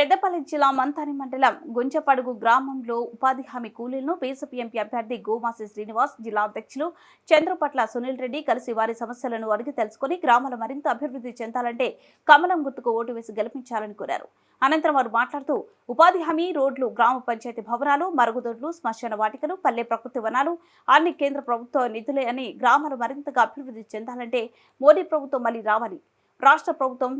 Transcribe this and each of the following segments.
పెద్దపల్లి జిల్లా మంతాని మండలం గుంచపడుగు గ్రామంలో ఉపాధి హామీ కూలీలను బీజేపీ ఎంపీ అభ్యర్థి గోమాసి శ్రీనివాస్ జిల్లా అధ్యక్షులు చంద్రపట్ల సునీల్ రెడ్డి కలిసి వారి సమస్యలను అడిగి తెలుసుకుని గ్రామాలు మరింత అభివృద్ధి చెందాలంటే కమలం గుర్తుకు ఓటు వేసి గెలిపించాలని కోరారు. అనంతరం వారు మాట్లాడుతూ ఉపాధి హామీ రోడ్లు గ్రామ పంచాయతీ భవనాలు మరుగుదొడ్లు శ్మశాన వాటికలు పల్లె ప్రకృతి వనాలు అన్ని కేంద్ర ప్రభుత్వ నిధులే అని గ్రామాలు మరింతగా అభివృద్ధి చెందాలంటే మోడీ ప్రభుత్వం మళ్ళీ రావాలి. రాష్ట్ర ప్రభుత్వం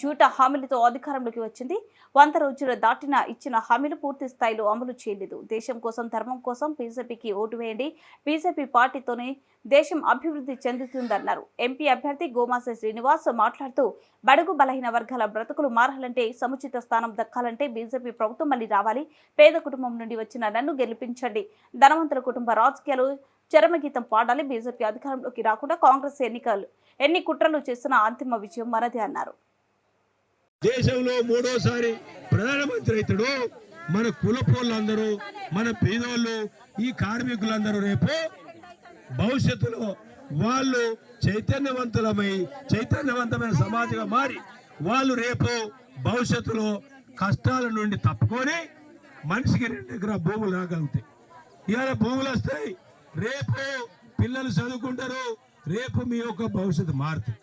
జూట హామీలతో అధికారంలోకి వచ్చింది. వంద రోజులు దాటిన ఇచ్చిన హామీలు పూర్తి స్థాయిలో అమలు చేయలేదు. దేశం కోసం ధర్మం కోసం బీజేపీకి ఓటు వేయండి. బీజేపీ పార్టీతోనే దేశం అభివృద్ధి చెందుతుందన్నారు. ఎంపీ అభ్యర్థి గోమాస శ్రీనివాస్ మాట్లాడుతూ బడుగు బలహీన వర్గాల బ్రతుకులు మారాలంటే సముచిత స్థానం దక్కాలంటే బీజేపీ ప్రభుత్వం మళ్ళీ రావాలి. పేద కుటుంబం నుండి వచ్చిన నన్ను గెలిపించండి. ధనవంతుల కుటుంబ రాజకీయాలు చరమగీతం పాడాలి. బీజేపీ అధికారంలోకి రాకుండా కాంగ్రెస్ ఎన్నికలు ఎన్ని కుట్రలు చేస్తున్న అంతిమ విజయం మనదే అన్నారు. దేశంలో మూడోసారి ప్రధానమంత్రి అవుతాడు. మన కులపోళ్ళందరూ మన పేదోళ్ళు ఈ కార్మికులందరూ రేపు భవిష్యత్తులో వాళ్ళు చైతన్యవంతులమై చైతన్యవంతమైన సమాజంగా మారి వాళ్ళు రేపు భవిష్యత్తులో కష్టాల నుండి తప్పుకొని మనిషికి రెండు ఎకరా భూములు రాగలుగుతాయి. ఇవాళ భూములు వస్తాయి రేపు పిల్లలు చదువుకుంటారు రేపు మీ యొక్క భవిష్యత్తు మారుతుంది.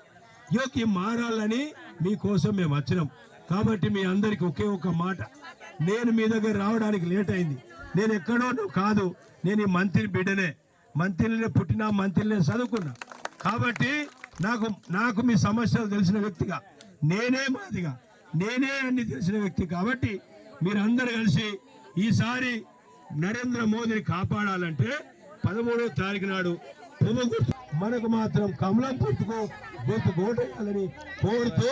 యోకి మారాలని మీకోసం మేము వచ్చినాం. కాబట్టి మీ అందరికి ఒకే ఒక మాట. నేను మీ దగ్గర రావడానికి లేట్ అయింది. నేను ఎక్కడో కాదు. నేను ఈ మంత్రి బిడ్డనే. మంత్రినే పుట్టినా మంత్రినే చదువుకున్నా. కాబట్టి నాకు నాకు మీ సమస్యలు తెలిసిన వ్యక్తిగా నేనే మాదిగా నేనే అన్ని తెలిసిన వ్యక్తి కాబట్టి మీరందరూ కలిసి ఈసారి నరేంద్ర మోదీని కాపాడాలంటే పదమూడో తారీఖు నాడు మనకు మాత్రం కమలం గుర్తుకు గుర్తు ఓటేయాలని కోరుతూ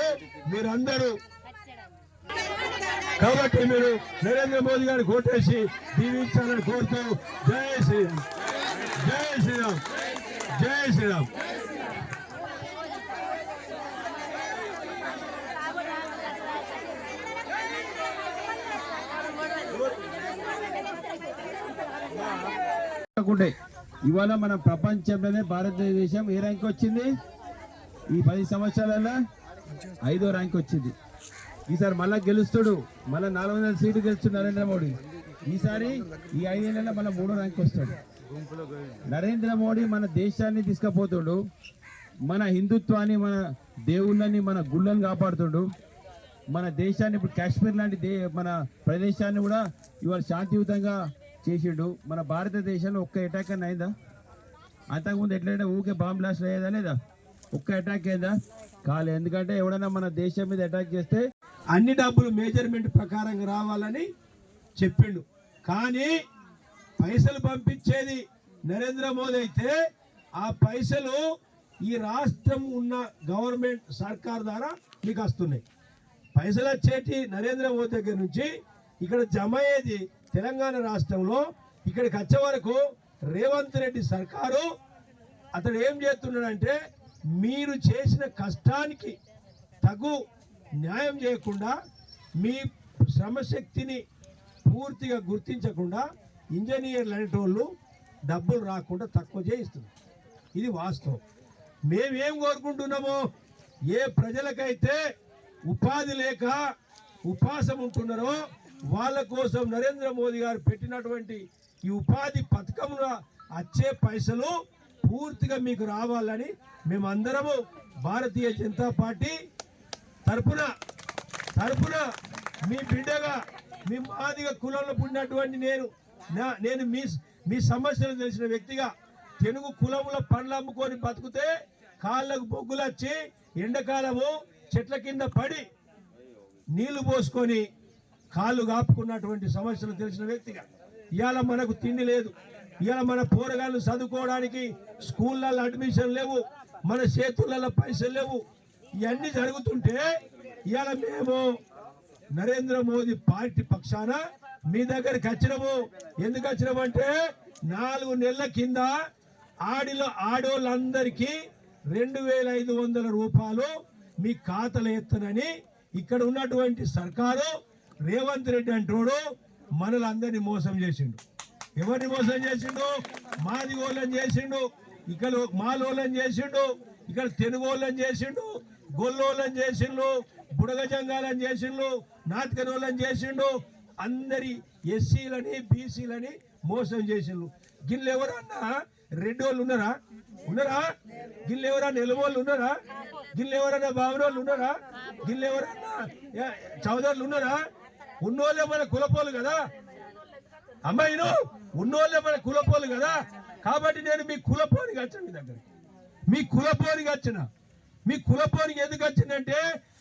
మీరందరూ కాబట్టి మీరు నరేంద్ర మోదీ గారిని ఓటేసి దీవించాలని కోరుతూ జై శ్రీరామ్. జై శ్రీరామ్. జై శ్రీరామ్. ఉండే. ఇవాళ మన ప్రపంచంలోనే భారతదేశం ఏ ర్యాంక్ వచ్చింది? ఈ పది సంవత్సరాలలో ఐదో ర్యాంక్ వచ్చింది. ఈసారి మళ్ళా గెలుస్తుడు. మళ్ళా నాలుగు వందల సీట్లు గెలుస్తాడు నరేంద్ర మోడీ. ఈసారి ఈ ఐదేళ్ళలో మళ్ళీ మూడో ర్యాంక్ వస్తాడు. నరేంద్ర మోడీ మన దేశాన్ని తీసుకుపోతుడు. మన హిందుత్వాన్ని మన దేవుళ్ళని మన గుళ్ళని కాపాడుతుండు. మన దేశాన్ని ఇప్పుడు కాశ్మీర్ లాంటి దే మన ప్రదేశాన్ని కూడా ఇవాళ శాంతియుతంగా చేసిండు. మన భారతదేశంలో ఒక్క అటాక్ అని అయిందా? అంతకుముందు ఎట్లయినా ఊకే బాంబ్ బ్లాస్ట్ అయ్యేదా లేదా? ఒక్క అటాక్ అయిందా? కాలే. ఎందుకంటే ఎవడైనా మన దేశం మీద అటాక్ చేస్తే అన్ని డబ్బులు మేజర్మెంట్ ప్రకారంగా రావాలని చెప్పిండు. కానీ పైసలు పంపించేది నరేంద్ర మోదీ అయితే ఆ పైసలు ఈ రాష్ట్రం ఉన్న గవర్నమెంట్ సర్కార్ ద్వారా మీకు వస్తున్నాయి. పైసలు వచ్చేటి నరేంద్ర మోదీ దగ్గర నుంచి ఇక్కడ జమ అయ్యేది తెలంగాణ రాష్ట్రంలో ఇక్కడికి వచ్చే వరకు రేవంత్ రెడ్డి సర్కారు అతడు ఏం చేస్తున్నాడంటే మీరు చేసిన కష్టానికి తగు న్యాయం చేయకుండా మీ శ్రమశక్తిని పూర్తిగా గుర్తించకుండా ఇంజనీర్లు అనేటోళ్ళు డబ్బులు రాకుండా తక్కువ చేయిస్తున్నారు. ఇది వాస్తవం. మేమేం కోరుకుంటున్నామో ఏ ప్రజలకైతే ఉపాధి లేక ఉపాసం ఉంటున్నారో వాళ్ళ కోసం నరేంద్ర మోదీ గారు పెట్టినటువంటి ఈ ఉపాధి పథకంలో వచ్చే పైసలు పూర్తిగా మీకు రావాలని మేమందరము భారతీయ జనతా పార్టీ తరపున తరపున మీ బిడ్డగా మీ మాదిగా కులంలో పుట్టినటువంటి నేను నా- నేను మీ మీ సమస్యలు తెలిసిన వ్యక్తిగా తెలుగు కులంలో పండ్లు అమ్ముకొని బతికితే కాళ్ళకు బొగ్గులు వచ్చి ఎండాకాలము చెట్ల కింద పడి నీళ్ళు పోసుకొని కాళ్ళు కాపుకున్నటువంటి సమస్యలు తెలిసిన వ్యక్తిగా. ఇవాళ మనకు తిండి లేదు. ఇవాళ మన పోరగాళ్ళు చదువుకోవడానికి స్కూళ్ళల్లో అడ్మిషన్ లేవు. మన చేతులలో పైసలు లేవు. ఇవన్నీ జరుగుతుంటే ఇవాళ మేము నరేంద్ర మోదీ పార్టీ పక్షాన మీ దగ్గరికి వచ్చినము. ఎందుకు వచ్చినామంటే నాలుగు నెలల కింద ఆడిలో ఆడోళ్ళందరికీ రెండు వేల ఐదు వందల రూపాయలు మీ ఖాతాలు ఎత్తనని ఇక్కడ ఉన్నటువంటి సర్కారు రేవంత్ రెడ్డి అంటోడు మనలందరినీ మోసం చేసిండు. ఎవరిని మోసం చేసిండు? మాది వాళ్ళని చేసిండు ఇక్కడ మాలోళ్ళని చేసిండు ఇక్కడ తెలుగు వాళ్ళని చేసిండు గొల్లోళ్ళని చేసిండు బుడగజంగాలని చేసిండ్రు నాతికనోళ్ళని చేసిండు. అందరి ఎస్సీలని బీసీలని మోసం చేసిండ్రు గిన్నెలు ఎవరన్నా? రెడ్డి వాళ్ళు ఉన్నారా? ఉన్నారా? గిన్నెలు ఎవరన్నా? ఎలువోళ్ళు ఉన్నారా? గిన్నెలు ఎవరన్నా? బావనోళ్ళు ఉన్నారా? గిన్నెలు ఎవరన్నా? చౌదరులు ఉన్నారా? ఉన్నోళ్ళే మన కులపోలు కదా? అమ్మాయిను ఉన్నోళ్ళే మన కులపోలు కదా? కాబట్టి నేను మీ కులపోనికి వచ్చాను మీ దగ్గర మీ కులపోనికి వచ్చిన. మీ కులపోనికి ఎందుకు వచ్చిందంటే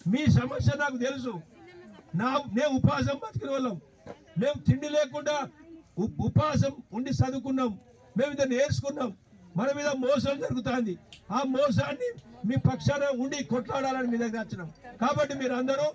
మీ సమస్య నాకు తెలుసు. నా మేము ఉపాసం బతికిన వాళ్ళం. మేము తిండి లేకుండా ఉపాసం ఉండి చదువుకున్నాం. మేము ఇద్దరు నేర్చుకున్నాం. మన మీద మోసం జరుగుతుంది. ఆ మోసాన్ని మీ పక్షాన ఉండి కొట్లాడాలని మీ దగ్గర వచ్చినాం. కాబట్టి మీరు అందరూ